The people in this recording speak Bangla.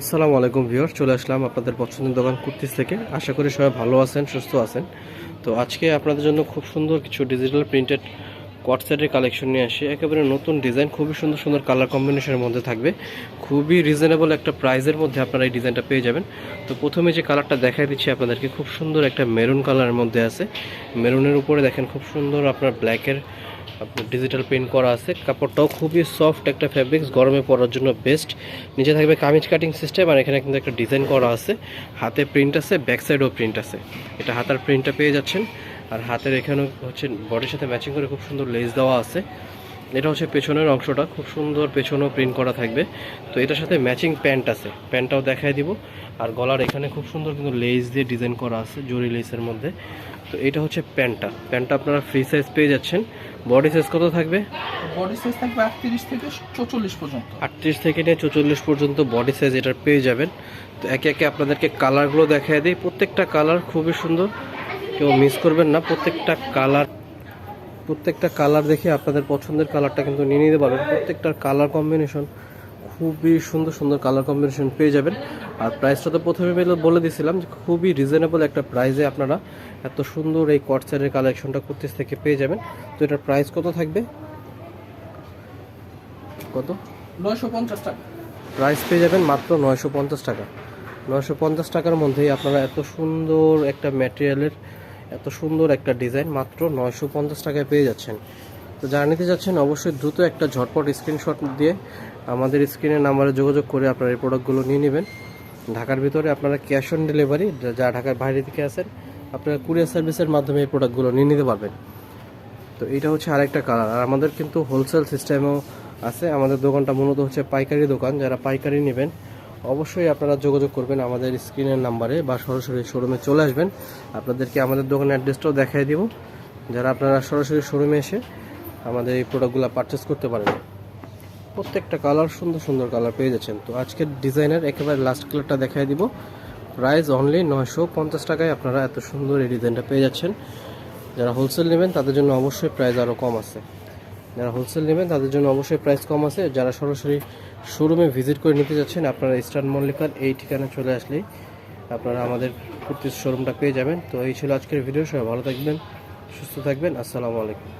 আসসালামু আলাইকুম ভিউয়ার চলে আসলাম আপনাদের পছন্দের দোকান কুর্তিস থেকে। আশা করি সবাই ভালো আছেন, সুস্থ আছেন। তো আজকে আপনাদের জন্য খুব সুন্দর কিছু ডিজিটাল প্রিন্টেড কোয়াটসেটের কালেকশন নিয়ে আসি। একেবারে নতুন ডিজাইন খুবই সুন্দর সুন্দর কালার কম্বিনেশনের মধ্যে থাকবে। খুবই রিজনেবল একটা প্রাইজের মধ্যে আপনারা এই ডিজাইনটা পেয়ে যাবেন। তো প্রথমে যে কালারটা দেখাই দিচ্ছি আপনাদেরকে, খুব সুন্দর একটা মেরুন কালারের মধ্যে আছে। মেরুনের উপরে দেখেন, খুব সুন্দর আপনার ব্ল্যাকের আপনার ডিজিটাল প্রিন্ট করা আছে। কাপড়টাও খুবই সফট একটা ফ্যাব্রিক্স গরমে পরার জন্য বেস্ট নিচে থাকবে কামিজ কাটিং সিস্টেম আর এখানে কিন্তু একটা ডিজাইন করা আছে। হাতে প্রিন্ট আছে ব্যাক সাইডেও প্রিন্ট আছে। এটা হাতার প্রিন্টটা পেয়ে যাচ্ছেন। আর হাতের এখানেও হচ্ছে বডির সাথে ম্যাচিং করে খুব সুন্দর লেস দেওয়া আছে। এটা হচ্ছে পেছনের অংশটা, খুব সুন্দর পেছনেও প্রিন্ট করা থাকবে। তো এটার সাথে ম্যাচিং প্যান্ট আছে। প্যান্টটাও দেখায় দিব। আর গলার এখানে খুব সুন্দর কিন্তু লেস দিয়ে ডিজাইন করা আছে, জরি লেসের মধ্যে। তো এটা হচ্ছে প্যান্টটা। প্যান্টটা আপনারা ফ্রি সাইজ পেয়ে যাচ্ছেন। বডি সাইজ কত থাকবে? বডি সাইজ থাকবে আটত্রিশ থেকে চৌচল্লিশ পর্যন্ত। আটত্রিশ থেকে নিয়ে চৌচল্লিশ পর্যন্ত বডি সাইজ এটার পেয়ে যাবেন। তো একে একে আপনাদেরকে কালারগুলো দেখায় দিই। প্রত্যেকটা কালার খুবই সুন্দর। কেউ মিস করবেন না। প্রত্যেকটা কালার প্রত্যেকটা কালার দেখে আপনাদের পছন্দের কালারটা কিন্তু নিয়ে নিতে পারবেন। প্রত্যেকটার কালার কম্বিনেশন খুবই সুন্দর সুন্দর কালার কম্বিনেশন পেয়ে যাবেন। আর প্রাইসটা তো প্রথমে বেলে দিয়েছিলাম যে খুবই রিজনেবল একটা প্রাইসে আপনারা এত সুন্দর এই কটসারের কালেকশনটা করতে থেকে পেয়ে যাবেন। তো এটার প্রাইস কত থাকবে? কত? নয়শো পঞ্চাশ টাকা। প্রাইস পেয়ে যাবেন মাত্র নয়শো পঞ্চাশ টাকা। নয়শো পঞ্চাশ টাকার মধ্যেই আপনারা এত সুন্দর একটা ম্যাটেরিয়ালের এত সুন্দর একটা ডিজাইন মাত্র নয়শো পঞ্চাশ টাকায় পেয়ে যাচ্ছেন। তো যারা নিতে যাচ্ছেন অবশ্যই দ্রুত একটা ঝটপট স্ক্রিনশট দিয়ে আমাদের স্ক্রিনের নাম্বারে যোগাযোগ করে আপনারা এই প্রোডাক্টগুলো নিয়ে নেবেন। ঢাকার ভিতরে আপনারা ক্যাশ অন ডেলিভারি যা ঢাকার বাইরে থেকে আসেন আপনারা কুরিয়ার সার্ভিসের মাধ্যমে এই প্রোডাক্টগুলো নিয়ে নিতে পারবেন। তো এটা হচ্ছে আরেকটা কালার আর আমাদের কিন্তু হোলসেল সিস্টেমও আছে। আমাদের দোকানটা মূলত হচ্ছে পাইকারি দোকান। যারা পাইকারি নেবেন, অবশ্যই আপনারা যোগাযোগ করবেন আমাদের স্ক্রিনের নাম্বারে বা সরাসরি শোরুমে চলে আসবেন। আপনাদেরকে আমাদের দোকানের অ্যাড্রেসটাও দেখাই দিব। যারা আপনারা সরাসরি শোরুমে এসে আমাদের এই প্রোডাক্টগুলো পারচেস করতে পারেন। প্রত্যেকটা কালার সুন্দর সুন্দর কালার পেয়ে যাচ্ছেন। তো আজকের ডিজাইনের একেবারে লাস্ট কালারটা দেখাই দিব। প্রাইস অনলি নয়শো পঞ্চাশ টাকায় আপনারা এত সুন্দর এই ডিজাইনটা পেয়ে যাচ্ছেন। যারা হোলসেল নেবেন, তাদের জন্য অবশ্যই প্রাইস আরও কম আছে। যারা হোলসেল নেবেন, তাদের জন্য অবশ্যই প্রাইস কম আছে। যারা সরাসরি শোরুমে ভিজিট করে নিতে যাচ্ছেন, আপনারা ইস্টার্ন মল্লিকার এই ঠিকানা চলে আসলেই আপনারা আমাদের কুর্তির শোরুমটা পেয়ে যাবেন। তো এই ছিল আজকের ভিডিও সবাই ভালো থাকবেন, সুস্থ থাকবেন। আসসালামু আলাইকুম।